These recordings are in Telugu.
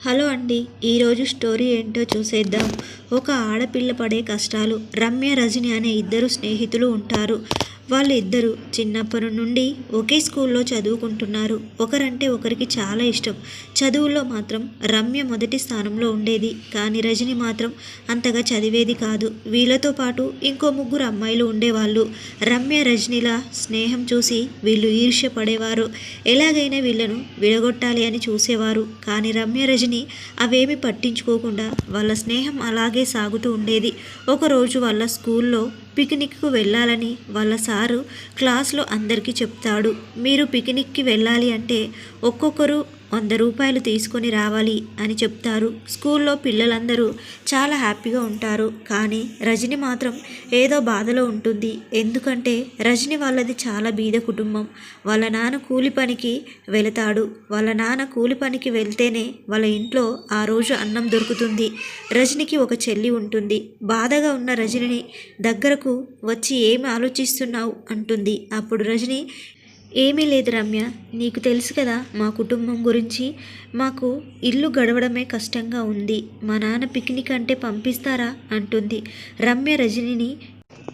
హలో అండి ఈరోజు స్టోరీ ఏంటో చూసేద్దాం. ఒక ఆడపిల్ల పడే కష్టాలు. రమ్య రజని అనే ఇద్దరు స్నేహితులు ఉంటారు. వాళ్ళు ఇద్దరు చిన్నప్పటి నుండి ఒకే స్కూల్లో చదువుకుంటున్నారు. ఒకరంటే ఒకరికి చాలా ఇష్టం. చదువుల్లో మాత్రం రమ్య మొదటి స్థానంలో ఉండేది. కానీ రజని మాత్రం అంతగా చదివేది కాదు. వీళ్ళతో పాటు ఇంకో ముగ్గురు అమ్మాయిలు ఉండేవాళ్ళు. రమ్య రజనిల స్నేహం చూసి వీళ్ళు ఈర్ష్య పడేవారు ఎలాగైనా వీళ్ళను విడగొట్టాలి అని చూసేవారు. కానీ రమ్య రజని అవేమి పట్టించుకోకుండా వాళ్ళ స్నేహం అలాగే సాగుతూ ఉండేది. ఒకరోజు వాళ్ళ స్కూల్లో పిక్నిక్కు వెళ్ళాలని వాళ్ళ సారు క్లాస్లో అందరికీ చెప్తాడు. మీరు పిక్నిక్కి వెళ్ళాలి అంటే ఒక్కొక్కరు వంద రూపాయలు తీసుకొని రావాలి అని చెప్తారు. స్కూల్లో పిల్లలందరూ చాలా హ్యాపీగా ఉంటారు. కానీ రజని మాత్రం ఏదో బాధలో ఉంటుంది. ఎందుకంటే రజని వాళ్ళది చాలా బీద కుటుంబం. వాళ్ళ నాన్న కూలి పనికి వెళతాడు. వాళ్ళ నాన్న కూలి పనికి వెళ్తేనే వాళ్ళ ఇంట్లో ఆ రోజు అన్నం దొరుకుతుంది. రజనికి ఒక చెల్లి ఉంటుంది. బాధగా ఉన్న రజనిని దగ్గరకు వచ్చి ఏమి ఆలోచిస్తున్నావు? అంటుంది. అప్పుడు రజని ఏమీ లేదు రమ్య. నీకు తెలుసు కదా మా కుటుంబం గురించి. మాకు ఇల్లు గడవడమే కష్టంగా ఉంది. మా నాన్న పిక్నిక్ అంటే పంపిస్తారా? అంటుంది రమ్య రజనిని.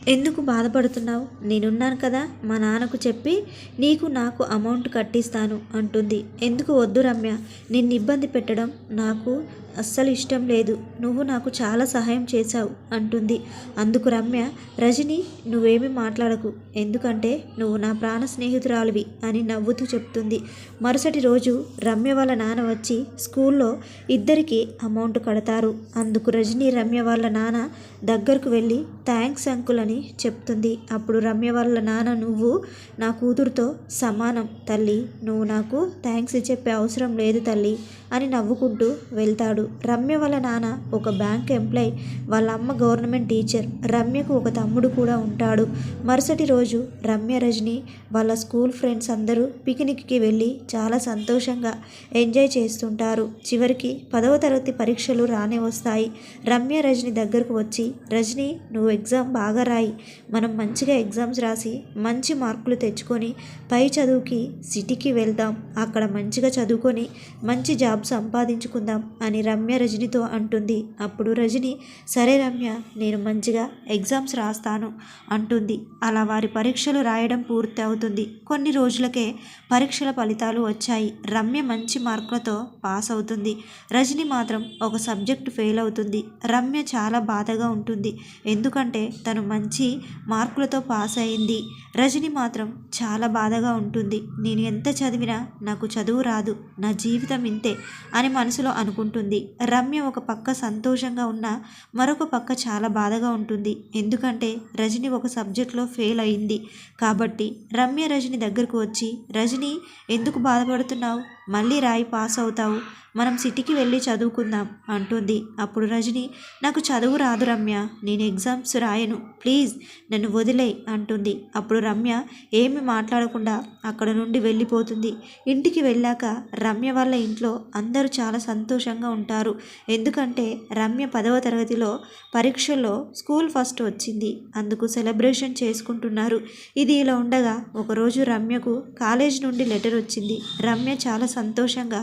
ఎందుకు బాధపడుతున్నావు? నేనున్నాను కదా మా నాన్నకు చెప్పి నీకు నాకు అమౌంట్ కట్టిస్తాను అంటుంది. ఎందుకు వద్దు రమ్య? నిన్ను ఇబ్బంది పెట్టడం నాకు అస్సలు ఇష్టం లేదు. నువ్వు నాకు చాలా సహాయం చేశావు అంటుంది. అందుకు రమ్య రజని నువ్వేమి మాట్లాడకు. ఎందుకంటే నువ్వు నా ప్రాణ స్నేహితురాలివి అని నవ్వుతూ చెప్తుంది. మరుసటి రోజు రమ్య వాళ్ళ నాన్న వచ్చి స్కూల్లో ఇద్దరికి అమౌంట్ కడతారు. అందుకు రజని రమ్య వాళ్ళ నాన్న దగ్గరకు వెళ్ళి థ్యాంక్స్ అంకుల్ అని చెప్తుంది. అప్పుడు రమ్య వాళ్ళ నాన్న నువ్వు నా కూతురుతో సమానం తల్లి. నువ్వు నాకు థ్యాంక్స్ చెప్పే అవసరం లేదు తల్లి అని నవ్వుకుంటూ వెళ్తాడు. రమ్య వాళ్ళ నాన్న ఒక బ్యాంక్ ఎంప్లాయ్ వాళ్ళ అమ్మ గవర్నమెంట్ టీచర్. రమ్యకు ఒక తమ్ముడు కూడా ఉంటాడు. మరుసటి రోజు రమ్య రజని వాళ్ళ స్కూల్ ఫ్రెండ్స్ అందరూ పిక్నిక్కి వెళ్ళి చాలా సంతోషంగా ఎంజాయ్ చేస్తుంటారు. చివరికి పదవ తరగతి పరీక్షలు రానే వస్తాయి. రమ్య రజని దగ్గరకు వచ్చి రజని నువ్వు ఎగ్జామ్ బాగా రాయి. మనం మంచిగా ఎగ్జామ్స్ రాసి మంచి మార్కులు తెచ్చుకొని పై చదువుకి సిటీకి వెళ్దాం. అక్కడ మంచిగా చదువుకొని మంచి జాబ్ సంపాదించుకుందాం అని రమ్య రజనితో అంటుంది. అప్పుడు రజని సరే రమ్య నేను మంచిగా ఎగ్జామ్స్ రాస్తాను అంటుంది. అలా వారి పరీక్షలు రాయడం పూర్తి అవుతుంది కొన్ని రోజులకే పరీక్షల ఫలితాలు వచ్చాయి. రమ్య మంచి మార్కులతో పాస్ అవుతుంది. రజని మాత్రం ఒక సబ్జెక్ట్ ఫెయిల్ అవుతుంది. రమ్య చాలా బాధగా ఉంటుంది. ఎందుకంటే తను మంచి మార్కులతో పాస్ అయింది. రజని మాత్రం చాలా బాధగా ఉంటుంది. నేను ఎంత చదివినా నాకు చదువు రాదు నా జీవితం ఇంతే అని మనసులో అనుకుంటుంది. రమ్య ఒక పక్క సంతోషంగా ఉన్నా మరొక పక్క చాలా బాధగా ఉంటుంది. ఎందుకంటే రజని ఒక సబ్జెక్ట్లో ఫెయిల్ అయింది. కాబట్టి రమ్య రజని దగ్గరకు వచ్చి రజని ఎందుకు బాధపడుతున్నావు? మళ్ళీ రాయి పాస్ అవుతావు. మనం సిటీకి వెళ్ళి చదువుకుందాం అంటుంది. అప్పుడు రజని నాకు చదువు రాదు రమ్య. నేను ఎగ్జామ్స్ రాయను. ప్లీజ్ నన్ను వదిలే అంటుంది. అప్పుడు రమ్య ఏమి మాట్లాడకుండా అక్కడ నుండి వెళ్ళిపోతుంది. ఇంటికి వెళ్ళాక రమ్య వాళ్ళ ఇంట్లో అందరూ చాలా సంతోషంగా ఉంటారు. ఎందుకంటే రమ్య పదవ తరగతిలో పరీక్షల్లో స్కూల్ ఫస్ట్ వచ్చింది. అందుకు సెలబ్రేషన్ చేసుకుంటున్నారు. ఇది ఇలా ఉండగా ఒకరోజు రమ్యకు కాలేజ్ నుండి లెటర్ వచ్చింది. రమ్య చాలా సంతోషంగా.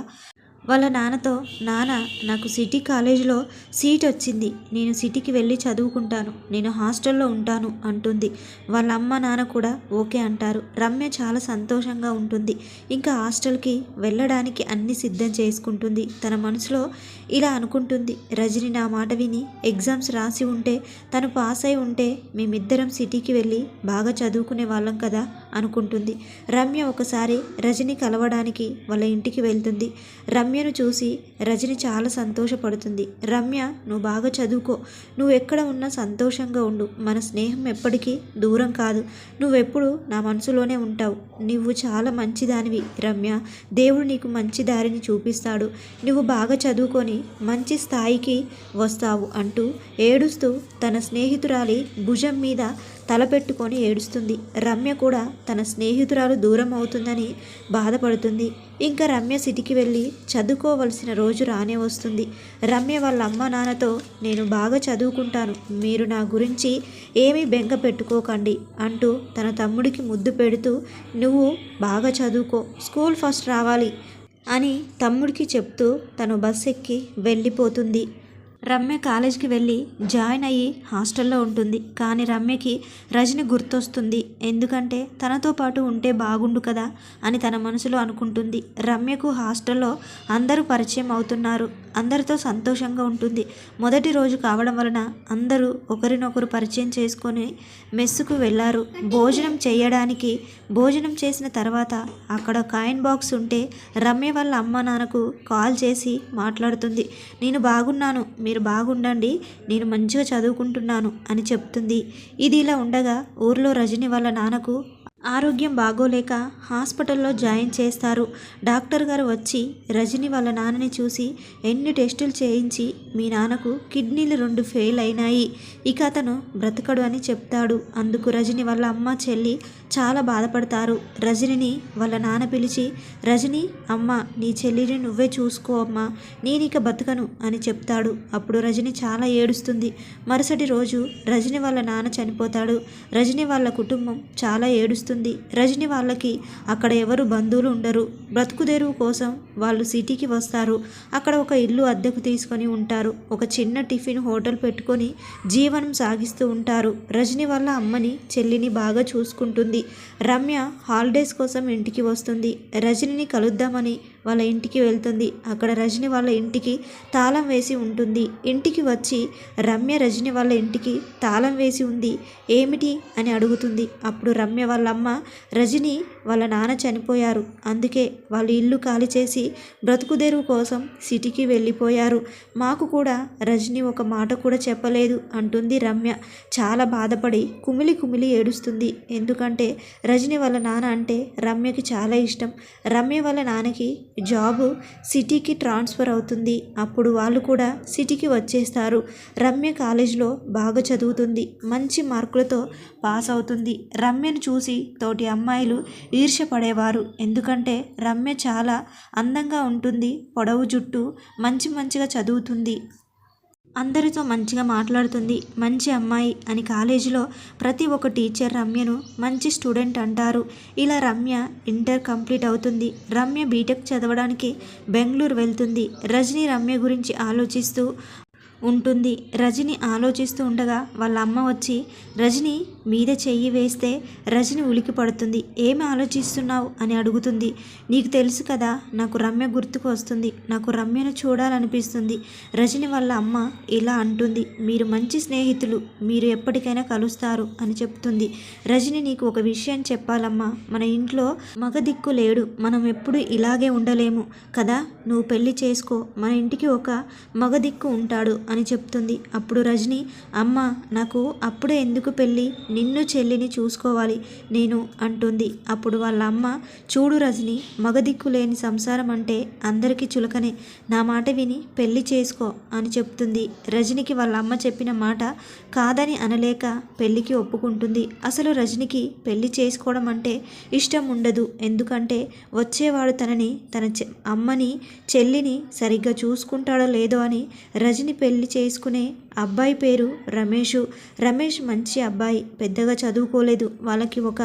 వాళ్ళ నాన్నతో నాన్న నాకు సిటీ కాలేజీలో సీట్ వచ్చింది. నేను సిటీకి వెళ్ళి చదువుకుంటాను. నేను హాస్టల్లో ఉంటాను అంటుంది. వాళ్ళ అమ్మ నాన్న కూడా ఓకే అంటారు. రమ్య చాలా సంతోషంగా ఉంటుంది. ఇంకా హాస్టల్కి వెళ్ళడానికి అన్ని సిద్ధం చేసుకుంటుంది. తన మనసులో ఇలా అనుకుంటుంది. రజని నా మాట విని ఎగ్జామ్స్ రాసి ఉంటే తను పాస్ అయి ఉంటే మేమిద్దరం సిటీకి వెళ్ళి బాగా చదువుకునే వాళ్ళం కదా అనుకుంటుంది. రమ్య ఒకసారి రజని కలవడానికి వాళ్ళ ఇంటికి వెళ్తుంది. రమ్యను చూసి రజని చాలా సంతోషపడుతుంది. రమ్య నువ్వు బాగా చదువుకో. నువ్వు ఎక్కడ ఉన్నా సంతోషంగా ఉండు. మన స్నేహం ఎప్పటికీ దూరం కాదు. నువ్వెప్పుడు నా మనసులోనే ఉంటావు. నువ్వు చాలా మంచిదానివి రమ్య. దేవుడు నీకు మంచి దారిని చూపిస్తాడు. నువ్వు బాగా చదువుకొని మంచి స్థాయికి వస్తావు అంటూ ఏడుస్తూ తన స్నేహితురాలి భుజం మీద తలపెట్టుకొని ఏడుస్తుంది. రమ్య కూడా తన స్నేహితురాలు దూరం అవుతుందని బాధపడుతుంది. ఇంకా రమ్య సిటీకి వెళ్ళి చదువుకోవలసిన రోజు రానే వస్తుంది. రమ్య వాళ్ళ అమ్మ నాన్నతో నేను బాగా చదువుకుంటాను. మీరు నా గురించి ఏమీ బెంగ పెట్టుకోకండి అంటూ తన తమ్ముడికి ముద్దు పెడుతూ నువ్వు బాగా చదువుకో. స్కూల్ ఫస్ట్ రావాలి. అని తమ్ముడికి చెప్తూ తను బస్ ఎక్కి వెళ్ళిపోతుంది. రమ్య కాలేజీకి వెళ్ళి జాయిన్ అయ్యి హాస్టల్లో ఉంటుంది. కానీ రమ్యకి రజని గుర్తొస్తుంది. ఎందుకంటే తనతో పాటు ఉంటే బాగుండు కదా అని తన మనసులో అనుకుంటుంది. రమ్యకు హాస్టల్లో అందరూ పరిచయం అవుతున్నారు. అందరితో సంతోషంగా ఉంటుంది. మొదటి రోజు కావడం వలన అందరూ ఒకరినొకరు పరిచయం చేసుకొని మెస్సుకు వెళ్ళారు భోజనం చేయడానికి భోజనం చేసిన తర్వాత అక్కడ కాయిన్ బాక్స్ ఉంటే రమ్య వాళ్ళ అమ్మ నాన్నకు కాల్ చేసి మాట్లాడుతుంది. నేను బాగున్నాను. మీరు బాగుండండి నేను మంచిగా చదువుకుంటున్నాను అని చెప్తుంది. ఇది ఇలా ఉండగా ఊర్లో రజని వాళ్ళ నాన్నకు ఆరోగ్యం బాగోలేక హాస్పిటల్లో జాయిన్ చేస్తారు. డాక్టర్ గారు వచ్చి రజని వాళ్ళ నాన్నని చూసి ఎన్ని టెస్టులు చేయించి మీ నాన్నకు కిడ్నీలు రెండు ఫెయిల్ అయినాయి. ఇక అతను బ్రతకడు అని చెప్తాడు. అందుకు రజని వాళ్ళ అమ్మ చెల్లి చాలా బాధపడతారు. రజనిని వాళ్ళ నాన్న పిలిచి రజని అమ్మ నీ చెల్లిని నువ్వే చూసుకో అమ్మా. నేను ఇక బతకను అని చెప్తాడు. అప్పుడు రజని చాలా ఏడుస్తుంది. మరుసటి రోజు రజని వాళ్ళ నాన్న చనిపోతాడు. రజని వాళ్ళ కుటుంబం చాలా ఏడుస్తుంది. రజని వాళ్ళకి అక్కడ ఎవరు బంధువులు ఉండరు. బ్రతుకుదేరువు కోసం వాళ్ళు సిటీకి వస్తారు. అక్కడ ఒక ఇల్లు అద్దెకు తీసుకొని ఉంటారు. ఒక చిన్న టిఫిన్ హోటల్ పెట్టుకొని జీవనం సాగిస్తూ ఉంటారు. రజని వాళ్ళ అమ్మని చెల్లిని బాగా చూసుకుంటుంది. రమ్య హాలిడేస్ కోసం ఇంటికి వస్తుంది. రజనిని కలుద్దామని వాళ్ళ ఇంటికి వెళ్తుంది. అక్కడ రజని వాళ్ళ ఇంటికి తాళం వేసి ఉంటుంది. ఇంటికి వచ్చి రమ్య రజని వాళ్ళ ఇంటికి తాళం వేసి ఉంది. ఏమిటి? అని అడుగుతుంది. అప్పుడు రమ్య వాళ్ళ అమ్మ రజని వాళ్ళ నాన్న చనిపోయారు. అందుకే వాళ్ళు ఇల్లు ఖాళీ చేసి బ్రతుకుదెరువు కోసం సిటీకి వెళ్ళిపోయారు. మాకు కూడా రజని ఒక మాట కూడా చెప్పలేదు అంటుంది రమ్య. చాలా బాధపడి కుమిలి కుమిలి ఏడుస్తుంది. ఎందుకంటే రజని వాళ్ళ నాన్న అంటే రమ్యకి చాలా ఇష్టం. రమ్య వాళ్ళ నాన్నకి జాబు సిటీకి ట్రాన్స్ఫర్ అవుతుంది. అప్పుడు వాళ్ళు కూడా సిటీకి వచ్చేస్తారు. రమ్య కాలేజీలో బాగా చదువుతుంది. మంచి మార్కులతో పాస్ అవుతుంది. రమ్యను చూసి తోటి అమ్మాయిలు ఈర్ష్యపడేవారు. ఎందుకంటే రమ్య చాలా అందంగా ఉంటుంది. పొడవు జుట్టు మంచి మంచిగా చదువుతుంది. అందరితో మంచిగా మాట్లాడుతుంది. మంచి అమ్మాయి అని కాలేజీలో ప్రతి ఒక్క టీచర్ రమ్యను మంచి స్టూడెంట్ అంటారు. ఇలా రమ్య ఇంటర్ కంప్లీట్ అవుతుంది. రమ్య బీటెక్ చదవడానికి బెంగళూరు వెళ్తుంది. రజనీ రమ్య గురించి ఆలోచిస్తూ ఉంటుంది. రజని ఆలోచిస్తూ ఉండగా వాళ్ళ అమ్మ వచ్చి రజని మీద చెయ్యి వేస్తే రజని ఉలికి పడుతుంది. ఏమి ఆలోచిస్తున్నావు? అని అడుగుతుంది. నీకు తెలుసు కదా నాకు రమ్య గుర్తుకు వస్తుంది. నాకు రమ్యను చూడాలనిపిస్తుంది. రజని వాళ్ళ అమ్మ ఇలా అంటుంది. మీరు మంచి స్నేహితులు. మీరు ఎప్పటికైనా కలుస్తారు అని చెప్తుంది. రజని నీకు ఒక విషయం చెప్పాలమ్మా. మన ఇంట్లో మగ దిక్కు లేడు. మనం ఎప్పుడు ఇలాగే ఉండలేము. కదా నువ్వు పెళ్ళి చేసుకో. మన ఇంటికి ఒక మగ దిక్కు ఉంటాడు. అని చెప్తుంది. అప్పుడు రజని అమ్మ నాకు అప్పుడే ఎందుకు పెళ్ళి? నిన్ను చెల్లిని చూసుకోవాలి నేను అంటుంది. అప్పుడు వాళ్ళ అమ్మ చూడు రజని మగదిక్కు లేని సంసారం అంటే అందరికీ చులకనే. నా మాట విని పెళ్ళి చేసుకో అని చెప్తుంది. రజనికి వాళ్ళ అమ్మ చెప్పిన మాట కాదని అనలేక పెళ్ళికి ఒప్పుకుంటుంది. అసలు రజనికి పెళ్ళి చేసుకోవడం అంటే ఇష్టం ఉండదు. ఎందుకంటే వచ్చేవాడు తనని తన చె- అమ్మని చెల్లిని సరిగ్గా చూసుకుంటాడో లేదో అని రజని పెళ్ళి చేసుకునే అబ్బాయి పేరు రమేషు. రమేష్ మంచి అబ్బాయి పెద్దగా చదువుకోలేదు. వాళ్ళకి ఒక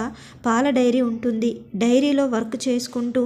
పాల డైరీ ఉంటుంది. డైరీలో వర్క్ చేసుకుంటూ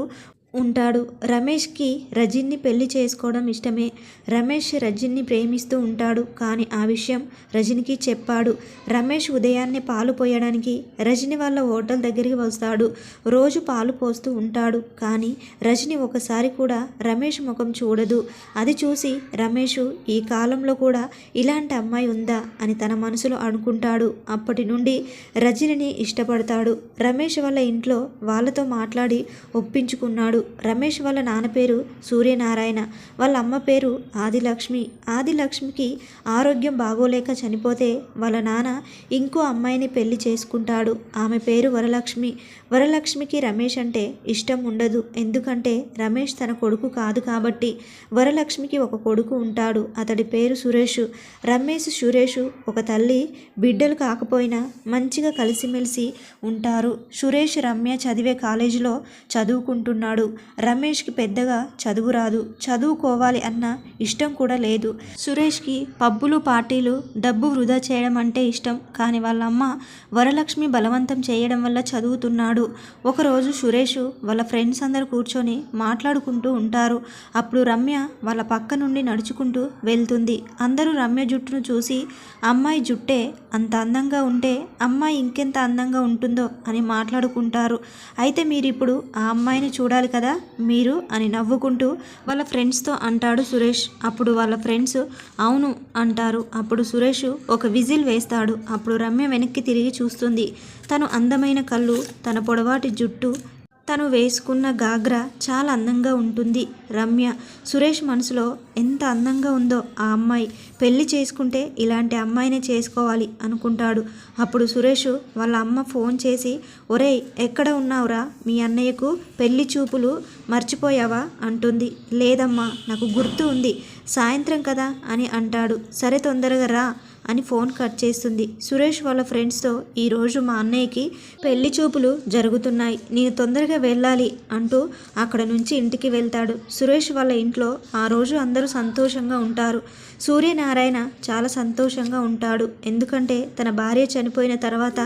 ఉంటాడు. రమేష్కి రజిన్ని పెళ్ళి చేసుకోవడం ఇష్టమే. రమేష్ రజిన్ని ప్రేమిస్తూ ఉంటాడు. కానీ ఆ విషయం రజనికి చెప్పాడు. రమేష్ ఉదయాన్నే పాలు పోయడానికి రజని వాళ్ళ హోటల్ దగ్గరికి వస్తాడు. రోజు పాలు పోస్తూ ఉంటాడు. కానీ రజని ఒకసారి కూడా రమేష్ ముఖం చూడదు. అది చూసి రమేష్ ఈ కాలంలో కూడా ఇలాంటి అమ్మాయి ఉందా? అని తన మనసులో అనుకుంటాడు. అప్పటి నుండి రజనిని ఇష్టపడతాడు. రమేష్ వాళ్ళ ఇంట్లో వాళ్ళతో మాట్లాడి ఒప్పించుకున్నాడు. రమేష్ వాళ్ళ నాన్న పేరు సూర్యనారాయణ. వాళ్ళ అమ్మ పేరు ఆదిలక్ష్మి. ఆదిలక్ష్మికి ఆరోగ్యం బాగోలేక చనిపోతే వాళ్ళ నాన్న ఇంకో అమ్మాయిని పెళ్ళి చేసుకుంటాడు. ఆమె పేరు వరలక్ష్మి. వరలక్ష్మికి రమేష్ అంటే ఇష్టం ఉండదు. ఎందుకంటే రమేష్ తన కొడుకు కాదు కాబట్టి వరలక్ష్మికి ఒక కొడుకు ఉంటాడు. అతడి పేరు సురేష్. రమేష్ సురేష్ ఒక తల్లి బిడ్డలు కాకపోయినా మంచిగా కలిసిమెలిసి ఉంటారు. సురేష్ రమ్య చదివే కాలేజీలో చదువుకుంటున్నాడు. రమేష్కి పెద్దగా చదువు రాదు. చదువుకోవాలి అన్న ఇష్టం కూడా లేదు. సురేష్కి పబ్బులు పార్టీలు డబ్బు వృధా చేయడం అంటే ఇష్టం. కానీ వాళ్ళ అమ్మ వరలక్ష్మి బలవంతం చేయడం వల్ల చదువుతున్నాడు. ఒకరోజు సురేష్ వాళ్ళ ఫ్రెండ్స్ అందరు కూర్చొని మాట్లాడుకుంటూ ఉంటారు. అప్పుడు రమ్య వాళ్ళ పక్క నుండి నడుచుకుంటూ వెళ్తుంది. అందరూ రమ్య జుట్టును చూసి అమ్మాయి జుట్టే అంత అందంగా ఉంటే అమ్మాయి ఇంకెంత అందంగా ఉంటుందో అని మాట్లాడుకుంటారు. అయితే మీరు ఇప్పుడు ఆ అమ్మాయిని చూడాలి కదా? కదా? మీరు? అని నవ్వుకుంటూ వాళ్ళ ఫ్రెండ్స్తో అంటాడు సురేష్. అప్పుడు వాళ్ళ ఫ్రెండ్స్ అవును అంటారు. అప్పుడు సురేష్ ఒక విజిల్ వేస్తాడు. అప్పుడు రమ్య వెనక్కి తిరిగి చూస్తుంది. తను అందమైన కళ్ళు తన పొడవాటి జుట్టు తను వేసుకున్న గాగ్రా చాలా అందంగా ఉంటుంది. రమ్య సురేష్ మనసులో ఎంత అందంగా ఉందో ఆ అమ్మాయి. పెళ్ళి చేసుకుంటే ఇలాంటి అమ్మాయినే చేసుకోవాలి అనుకుంటాడు. అప్పుడు సురేష్ వాళ్ళ అమ్మ ఫోన్ చేసి ఒరేయ్ ఎక్కడ ఉన్నావురా? మీ అన్నయ్యకు పెళ్ళి చూపులు మర్చిపోయావా? అంటుంది. లేదమ్మా నాకు గుర్తు ఉంది. సాయంత్రం కదా అని అంటాడు. సరే తొందరగా రా. అని ఫోన్ కట్ చేస్తుంది. సురేష్ వాళ్ళ ఫ్రెండ్స్తో ఈరోజు మా అన్నయ్యకి పెళ్ళి చూపులు జరుగుతున్నాయి. నేను తొందరగా వెళ్ళాలి అంటూ అక్కడ నుంచి ఇంటికి వెళ్తాడు. సురేష్ వాళ్ళ ఇంట్లో ఆ రోజు అందరూ సంతోషంగా ఉంటారు. సూర్యనారాయణ చాలా సంతోషంగా ఉంటాడు. ఎందుకంటే తన భార్య చనిపోయిన తర్వాత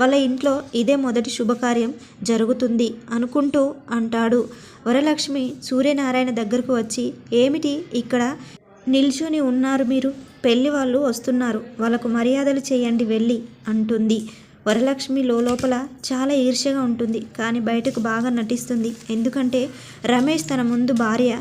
వాళ్ళ ఇంట్లో ఇదే మొదటి శుభకార్యం జరుగుతుంది అనుకుంటూ అంటాడు. వరలక్ష్మి సూర్యనారాయణ దగ్గరకు వచ్చి ఏమిటి ఇక్కడ నిల్చొని ఉన్నారు మీరు? పెళ్ళి వాళ్ళు వస్తున్నారు. వాళ్ళకు మర్యాదలు చేయండి వెళ్ళి అంటుంది. వరలక్ష్మి లోపల చాలా ఈర్ష్యగా ఉంటుంది. కానీ బయటకు బాగా నటిస్తుంది. ఎందుకంటే రమేష్ తన ముందు భార్య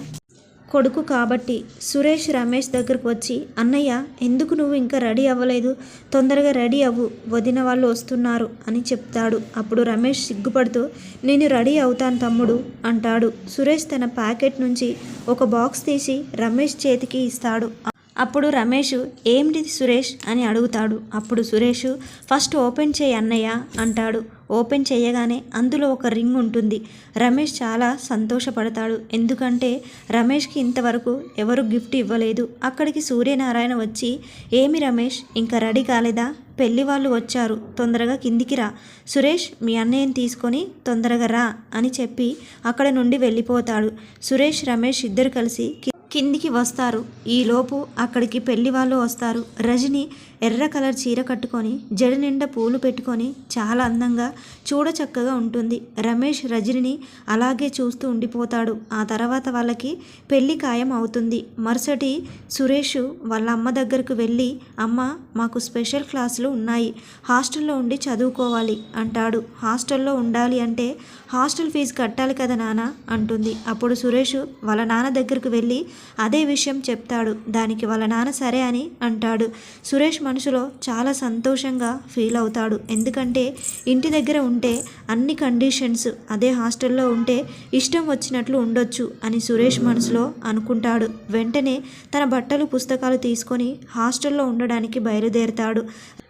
కొడుకు కాబట్టి సురేష్ రమేష్ దగ్గరకు వచ్చి అన్నయ్య ఎందుకు నువ్వు ఇంకా రెడీ అవ్వలేదు? తొందరగా రెడీ అవ్వు. వదిన వాళ్ళు వస్తున్నారు అని చెప్తాడు. అప్పుడు రమేష్ సిగ్గుపడుతూ నేను రెడీ అవుతాను తమ్ముడు అంటాడు. సురేష్ తన ప్యాకెట్ నుంచి ఒక బాక్స్ తీసి రమేష్ చేతికి ఇస్తాడు. అప్పుడు రమేష్ ఏమిటిది సురేష్? అని అడుగుతాడు. అప్పుడు సురేష్ ఫస్ట్ ఓపెన్ చేయి అన్నయ్య అంటాడు. ఓపెన్ చేయగానే అందులో ఒక రింగ్ ఉంటుంది. రమేష్ చాలా సంతోషపడతాడు. ఎందుకంటే రమేష్కి ఇంతవరకు ఎవరు గిఫ్ట్ ఇవ్వలేదు. అక్కడికి సూర్యనారాయణ వచ్చి ఏమి రమేష్ ఇంకా రెడీ కాలేదా? పెళ్ళి వాళ్ళు వచ్చారు. తొందరగా కిందికి రా. సురేష్ మీ అన్నయ్యని తీసుకొని తొందరగా రా అని చెప్పి అక్కడ నుండి వెళ్ళిపోతాడు. సురేష్ రమేష్ ఇద్దరు కలిసి కిందికి వస్తారు. ఈలోపు అక్కడికి పెళ్ళి వాళ్ళు వస్తారు. రజని ఎర్ర కలర్ చీర కట్టుకొని జడ నిండా పూలు పెట్టుకొని చాలా అందంగా చూడచక్కగా ఉంటుంది. రమేష్ రజనిని అలాగే చూస్తూ ఉండిపోతాడు. ఆ తర్వాత వాళ్ళకి పెళ్ళి ఖాయం అవుతుంది. మరుసటి సురేష్ వాళ్ళ అమ్మ దగ్గరకు వెళ్ళి అమ్మ మాకు స్పెషల్ క్లాసులు ఉన్నాయి. హాస్టల్లో ఉండి చదువుకోవాలి అంటాడు. హాస్టల్లో ఉండాలి అంటే హాస్టల్ ఫీజు కట్టాలి కదా నాన్న అంటుంది. అప్పుడు సురేష్ వాళ్ళ నాన్న దగ్గరకు వెళ్ళి అదే విషయం చెప్తాడు. దానికి వాళ్ళ నాన్న సరే అని అంటాడు. సురేష్ మనసులో చాలా సంతోషంగా ఫీల్ అవుతాడు. ఎందుకంటే ఇంటి దగ్గర ఉంటే అన్ని కండిషన్స్ అదే హాస్టల్లో ఉంటే ఇష్టం వచ్చినట్లు ఉండొచ్చు అని సురేష్ మనసులో అనుకుంటాడు. వెంటనే తన బట్టలు పుస్తకాలు తీసుకొని హాస్టల్లో ఉండడానికి బయలుదేరతాడు.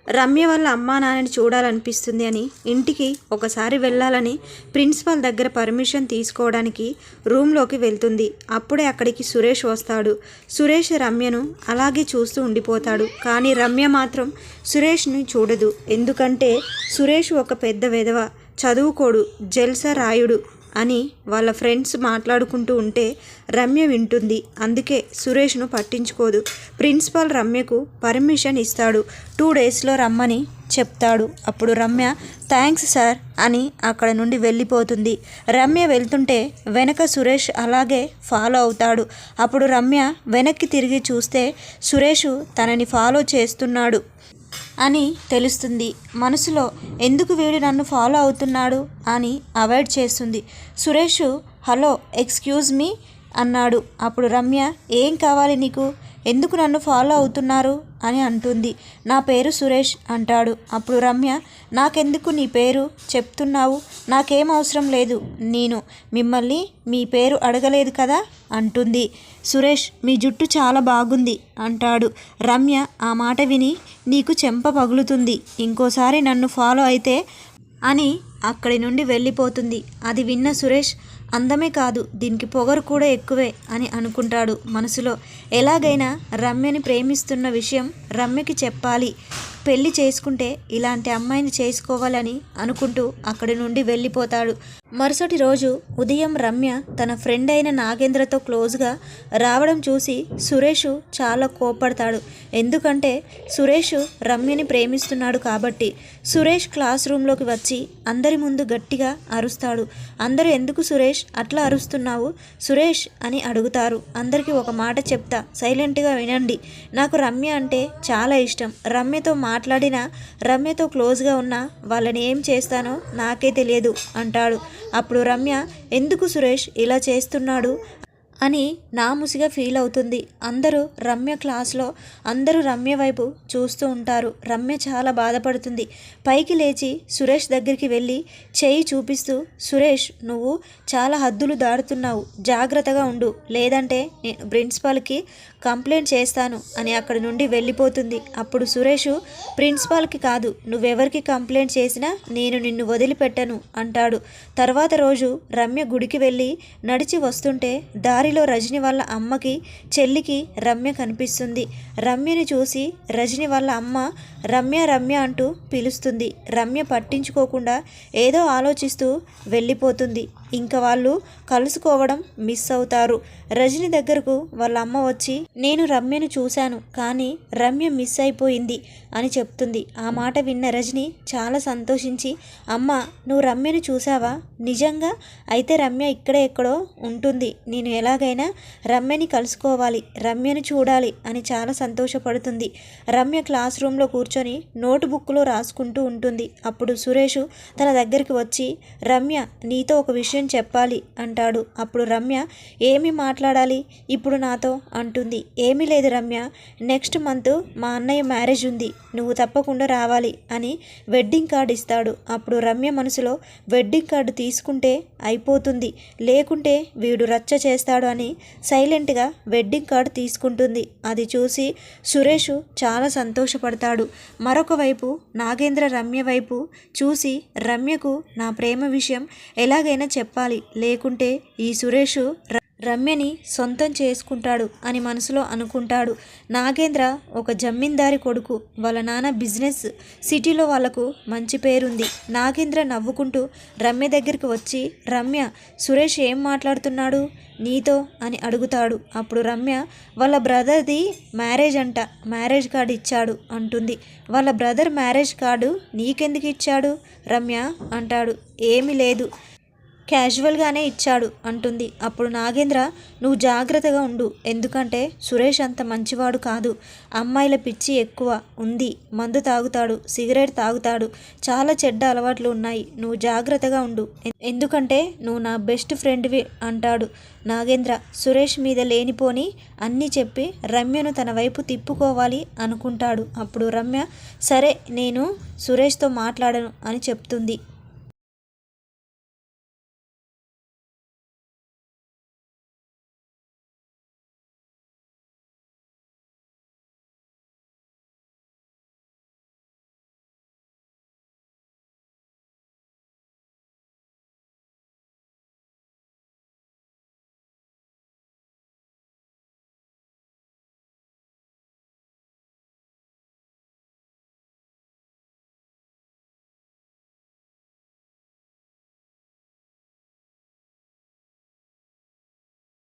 రమ్య వాళ్ళ అమ్మా నాన్నని చూడాలనిపిస్తుంది అని ఇంటికి ఒకసారి వెళ్ళాలని ప్రిన్సిపల్ దగ్గర పర్మిషన్ తీసుకోవడానికి రూమ్లోకి వెళ్తుంది. అప్పుడే అక్కడికి సురేష్ వస్తాడు. సురేష్ రమ్యను అలాగే చూస్తూ ఉండిపోతాడు. కానీ రమ్య మాత్రం సురేష్ని చూడదు. ఎందుకంటే సురేష్ ఒక పెద్ద విధవ చదువుకోడు జల్సా రాయుడు. అని వాళ్ళ ఫ్రెండ్స్ మాట్లాడుకుంటూ ఉంటే రమ్య వింటుంది. అందుకే సురేష్ను పట్టించుకోదు. ప్రిన్సిపాల్ రమ్యకు పర్మిషన్ ఇస్తాడు. టూ డేస్లో రమ్మని చెప్తాడు. అప్పుడు రమ్య థ్యాంక్స్ సార్ అని అక్కడ నుండి వెళ్ళిపోతుంది. రమ్య వెళ్తుంటే వెనక సురేష్ అలాగే ఫాలో అవుతాడు. అప్పుడు రమ్య వెనక్కి తిరిగి చూస్తే సురేష్ తనని ఫాలో చేస్తున్నాడు. అని తెలుస్తుంది. మనసులో ఎందుకు వీడు నన్ను ఫాలో అవుతున్నాడు? అని అవాయిడ్ చేస్తుంది. సురేష్ హలో ఎక్స్క్యూజ్ మీ అన్నాడు. అప్పుడు రమ్య ఏం కావాలి నీకు? ఎందుకు నన్ను ఫాలో అవుతున్నారు? అని అంటుంది. నా పేరు సురేష్ అంటాడు. అప్పుడు రమ్య నాకెందుకు నీ పేరు? చెప్తున్నావు. నాకేం అవసరం లేదు. నేను మిమ్మల్ని మీ పేరు అడగలేదు కదా? అంటుంది. సురేష్ మీ జుట్టు చాలా బాగుంది అంటాడు. రమ్య ఆ మాట విని నీకు చెంప పగులుతుంది ఇంకోసారి నన్ను ఫాలో అయితే అని అక్కడి నుండి వెళ్ళిపోతుంది. అది విన్న సురేష్ అందమే కాదు దీనికి పొగరు కూడా ఎక్కువే అని అనుకుంటాడు మనసులో. ఎలాగైనా రమ్యని ప్రేమిస్తున్న విషయం రమ్యకి చెప్పాలి. పెళ్ళి చేసుకుంటే ఇలాంటి అమ్మాయిని చేసుకోవాలని అనుకుంటూ అక్కడి నుండి వెళ్ళిపోతాడు. మరుసటి రోజు ఉదయం రమ్య తన ఫ్రెండ్ అయిన నాగేంద్రతో క్లోజ్గా రావడం చూసి సురేష్ చాలా కోపడతాడు ఎందుకంటే సురేష్ రమ్యని ప్రేమిస్తున్నాడు కాబట్టి. సురేష్ క్లాస్ రూమ్లోకి వచ్చి అందరి ముందు గట్టిగా అరుస్తాడు. అందరూ ఎందుకు సురేష్? అట్లా అరుస్తున్నావు? సురేష్ అని అడుగుతారు. అందరికీ ఒక మాట చెప్తా. సైలెంట్గా వినండి. నాకు రమ్య అంటే చాలా ఇష్టం. రమ్యతో మాట్లాడినా రమ్యతో క్లోజ్గా ఉన్నా వాళ్ళని ఏం చేస్తానో నాకే తెలియదు అంటాడు. అప్పుడు రమ్య ఎందుకు సురేష్ ఇలా చేస్తున్నాడు? అని నాముసిగా ఫీల్ అవుతుంది. అందరూ రమ్య క్లాస్లో అందరూ రమ్య వైపు చూస్తూ ఉంటారు. రమ్య చాలా బాధపడుతుంది. పైకి లేచి సురేష్ దగ్గరికి వెళ్ళి చేయి చూపిస్తూ సురేష్ నువ్వు చాలా హద్దులు దాడుతున్నావు జాగ్రత్తగా ఉండు. లేదంటే నేను ప్రిన్సిపాల్కి కంప్లైంట్ చేస్తాను అని అక్కడి నుండి వెళ్ళిపోతుంది. అప్పుడు సురేష్ ప్రిన్సిపాల్కి కాదు నువ్వెవరికి కంప్లైంట్ చేసినా నేను నిన్ను వదిలిపెట్టను అంటాడు. తర్వాత రోజు రమ్య గుడికి వెళ్ళి నడిచి వస్తుంటే దారిలో రజని వాళ్ళ అమ్మకి చెల్లికి రమ్య కనిపిస్తుంది. రమ్యని చూసి రజని వాళ్ళ అమ్మ రమ్య రమ్య అంటూ పిలుస్తుంది. రమ్య పట్టించుకోకుండా ఏదో ఆలోచిస్తూ వెళ్ళిపోతుంది. ఇంకా వాళ్ళు కలుసుకోవడం మిస్ అవుతారు. రజని దగ్గరకు వాళ్ళ అమ్మ వచ్చి నేను రమ్యను చూశాను కానీ రమ్య మిస్ అయిపోయింది అని చెప్తుంది. ఆ మాట విన్న రజని చాలా సంతోషించి అమ్మ నువ్వు రమ్యను చూసావా నిజంగా? అయితే రమ్య ఇక్కడే ఎక్కడో ఉంటుంది. నేను ఎలాగైనా రమ్యని కలుసుకోవాలి రమ్యను చూడాలి అని చాలా సంతోషపడుతుంది. రమ్య క్లాస్ రూమ్లో కూర్చొని నోటు బుక్లో రాసుకుంటూ ఉంటుంది. అప్పుడు సురేష్ తన దగ్గరికి వచ్చి రమ్య నీతో ఒక విషయం చెప్పాలి అంటాడు. అప్పుడు రమ్య ఏమి మాట్లాడాలి? ఇప్పుడు నాతో అంటుంది. ఏమీ లేదు రమ్య. నెక్స్ట్ మంత్ మా అన్నయ్య మ్యారేజ్ ఉంది. నువ్వు తప్పకుండా రావాలి అని వెడ్డింగ్ కార్డు ఇస్తాడు. అప్పుడు రమ్య మనసులో వెడ్డింగ్ కార్డు తీసుకుంటే అయిపోతుంది. లేకుంటే వీడు రచ్చ చేస్తాడు అని సైలెంట్గా వెడ్డింగ్ కార్డు తీసుకుంటుంది. అది చూసి సురేష్ చాలా సంతోషపడతాడు. మరొక వైపు నాగేంద్ర రమ్య వైపు చూసి రమ్యకు నా ప్రేమ విషయం ఎలాగైనా చెప్పాలి. లేకుంటే ఈ సురేష్ రమ్యని సొంతం చేసుకుంటాడు అని మనసులో అనుకుంటాడు. నాగేంద్ర ఒక జమీందారి కొడుకు. వాళ్ళ నాన్న బిజినెస్ సిటీలో వాళ్ళకు మంచి పేరుంది. నాగేంద్ర నవ్వుకుంటూ రమ్య దగ్గరికి వచ్చి రమ్య సురేష్ ఏం మాట్లాడుతున్నాడు? నీతో? అని అడుగుతాడు. అప్పుడు రమ్య వాళ్ళ బ్రదర్ది మ్యారేజ్ అంట. మ్యారేజ్ కార్డు ఇచ్చాడు అంటుంది. వాళ్ళ బ్రదర్ మ్యారేజ్ కార్డు నీకెందుకు ఇచ్చాడు? రమ్య అంటాడు. ఏమీ లేదు. క్యాజువల్గానే ఇచ్చాడు అంటుంది. అప్పుడు నాగేంద్ర నువ్వు జాగ్రత్తగా ఉండు. ఎందుకంటే సురేష్ అంత మంచివాడు కాదు. అమ్మాయిల పిచ్చి ఎక్కువ. ఉంది. మందు తాగుతాడు. సిగరెట్ తాగుతాడు. చాలా చెడ్డ అలవాట్లు ఉన్నాయి. నువ్వు జాగ్రత్తగా ఉండు. ఎందుకంటే నువ్వు నా బెస్ట్ ఫ్రెండ్వి అంటాడు నాగేంద్ర. సురేష్ మీద లేనిపోని అన్నీ చెప్పి రమ్యను తన వైపు తిప్పుకోవాలి అనుకుంటాడు. అప్పుడు రమ్య సరే నేను సురేష్తో మాట్లాడను అని చెప్తుంది.